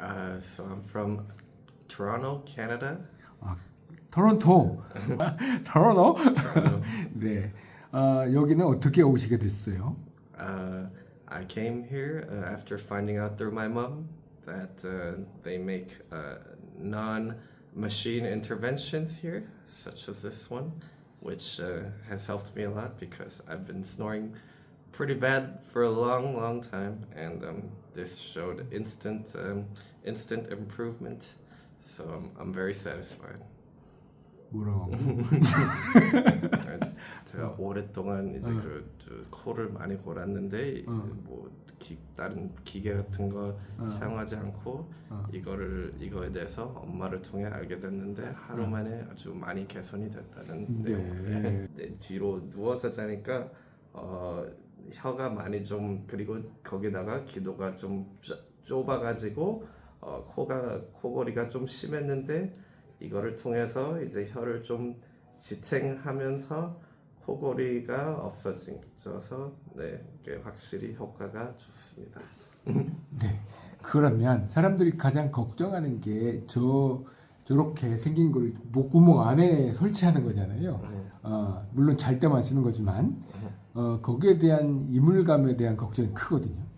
Uh, so I'm from Toronto, Canada. 아, 토론토. 토론토. Toronto. 네. 아, 여기는 어떻게 오시게 됐어요? Uh, I came here uh, after finding out through my mom that uh, they make uh, non-machine interventions here, such as this one, which uh, has helped me a lot because I've been snoring pretty bad for a long, long time, and um, this showed instant, um, instant improvement. So I'm, I'm very satisfied. 뭐라고? 제가 오랫동안 이제 어. 그, 저 코를 많이 골았는데 어. 뭐 기, 다른 기계 같은 거 어. 사용하지 않고 어. 이거를 이거에 대해서 엄마를 통해 알게 됐는데 하루 어. 만에 아주 많이 개선이 됐다는 네. 내용. 네, 뒤로 누워서 자니까 어, 혀가 많이 좀 그리고 거기다가 기도가 좀 좁- 좁아가지고 어, 코가 코골이가 좀 심했는데 이거를 통해서 이제 혀를 좀 지탱하면서 코골이가 없어져서 네, 확실히 효과가 좋습니다. 네. 그러면 사람들이 가장 걱정하는 게 저 저렇게 생긴 걸 목구멍 안에 설치하는 거잖아요. 어, 물론 잘 때만 쓰는 거지만 어, 거기에 대한 이물감에 대한 걱정이 크거든요.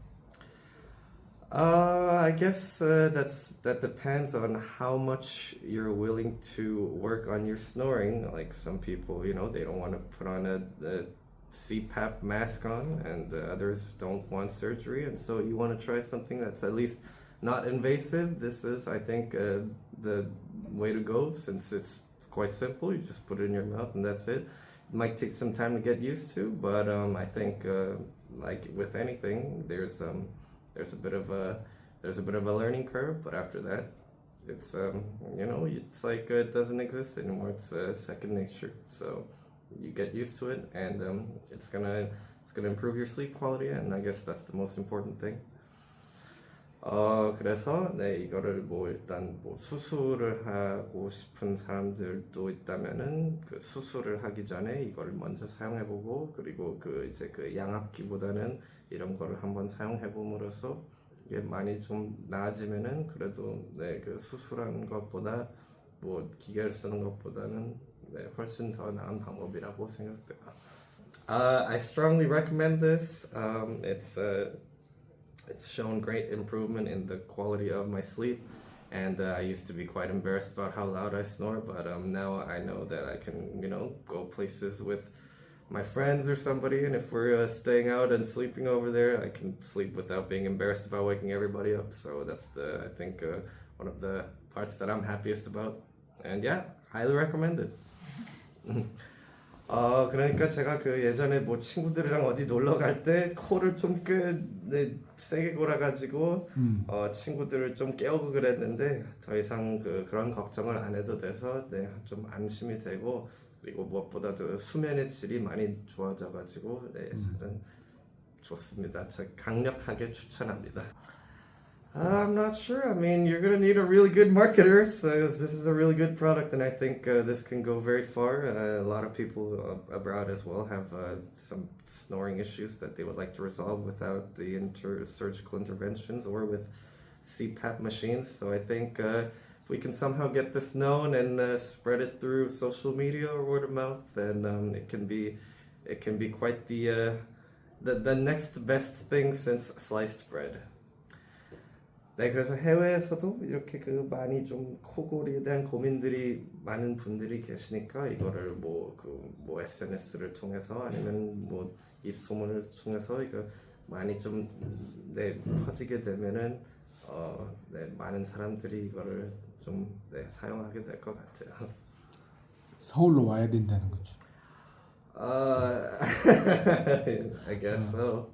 Uh, I guess uh, that's that depends on how much you're willing to work on your snoring. Like some people, you know, they don't want to put on a, a CPAP mask on, and uh, others don't want surgery, and so you want to try something that's at least not invasive. This is, I think, uh, the way to go since it's, it's quite simple. You just put it in your mouth, and that's it. It might take some time to get used to, but um, I think, uh, like with anything, there's um, there's a bit of a there's a bit of a learning curve, but after that, it's um, you know it's like uh, it doesn't exist anymore. It's uh, second nature, so you get used to it, and um, it's gonna it's gonna improve your sleep quality, and I guess that's the most important thing. 어 그래서 네 이거를 뭐 일단 뭐 수술을 하고 싶은 사람들도 있다면은 그 수술을 하기 전에 이거를 먼저 사용해보고 그리고 그 이제 그 양압기보다는 이런 거를 한번 사용해봄으로써 이게 많이 좀 나아지면은 그래도 네 그 수술하는 것보다 뭐 기계를 쓰는 것보다는 네 훨씬 더 나은 방법이라고 생각돼요. Uh, I strongly recommend this. Um, it's uh, it's shown great improvement in the quality of my sleep. And uh, I used to be quite embarrassed about how loud I snore, but um, now I know that I can, you know, go places with my friends or somebody, and if we're uh, staying out and sleeping over there, I can sleep without being embarrassed about waking everybody up. So that's the, I think, uh, one of the parts that I'm happiest about. And yeah, highly recommended. 어 그러니까 제가 그 예전에 뭐 친구들이랑 어디 놀러 갈 때 코를 좀꽤 네, 세게 골아가지고 음. 어 친구들을 좀 깨우고 그랬는데 더 이상 그 그런 걱정을 안 해도 돼서 네 좀 안심이 되고 그리고 무엇보다도 수면의 질이 많이 좋아져가지고 네 사실 좋습니다. 제가 강력하게 추천합니다. I'm not sure. I mean, you're gonna need a really good marketer. So this is a really good product, and I think uh, this can go very far. Uh, a lot of people abroad as well have uh, some snoring issues that they would like to resolve without the inter- surgical interventions or with CPAP machines. So I think uh, if we can somehow get this known and uh, spread it through social media or word of mouth, then um, it can be it can be quite the uh, the the next best thing since sliced bread. 네, 그래서 해외에서도 이렇게 그 많이 좀 코골이에 대한 고민들이 많은 분들이 계시니까 이거를 뭐 그 뭐 SNS를 통해서 아니면 뭐 입소문을 통해서 이거 많이 좀 네, 퍼지게 되면은 어, 네, 많은 사람들이 이거를 좀 네, 사용하게 될 것 같아요. 서울로 와야 된다는 거죠. 어, I guess so.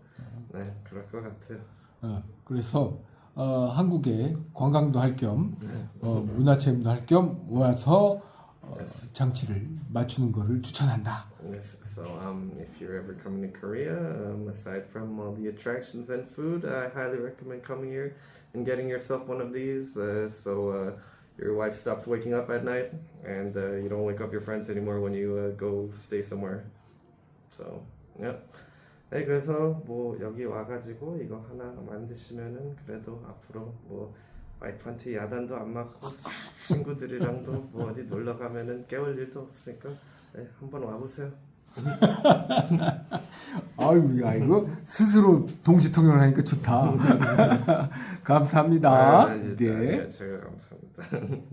네, 그럴 것 같아요. 어, 그래서 어, 한국에 관광도 할 겸 어, 문화체험도 할겸 와서 어, 장치를 맞추는 거를 추천한다. Yes, so um, if you're ever coming to Korea, um, aside from all the attractions and food, I highly recommend coming here and getting yourself one of these. Uh, so uh, your wife stops waking up at night, and uh, you don't wake up your friends anymore when you uh, go stay somewhere. So, yeah. 네, 그래서 뭐 여기 와가지고 이거 하나 만드시면은 그래도 앞으로 뭐 와이프한테 야단도 안 맞고 친구들이랑도 뭐 어디 놀러 가면은 깨울 일도 없으니까 네, 한번 와보세요. 아유, 야 이거 스스로 동시통역을 하니까 좋다. 감사합니다. 아. 네, 제가 감사합니다.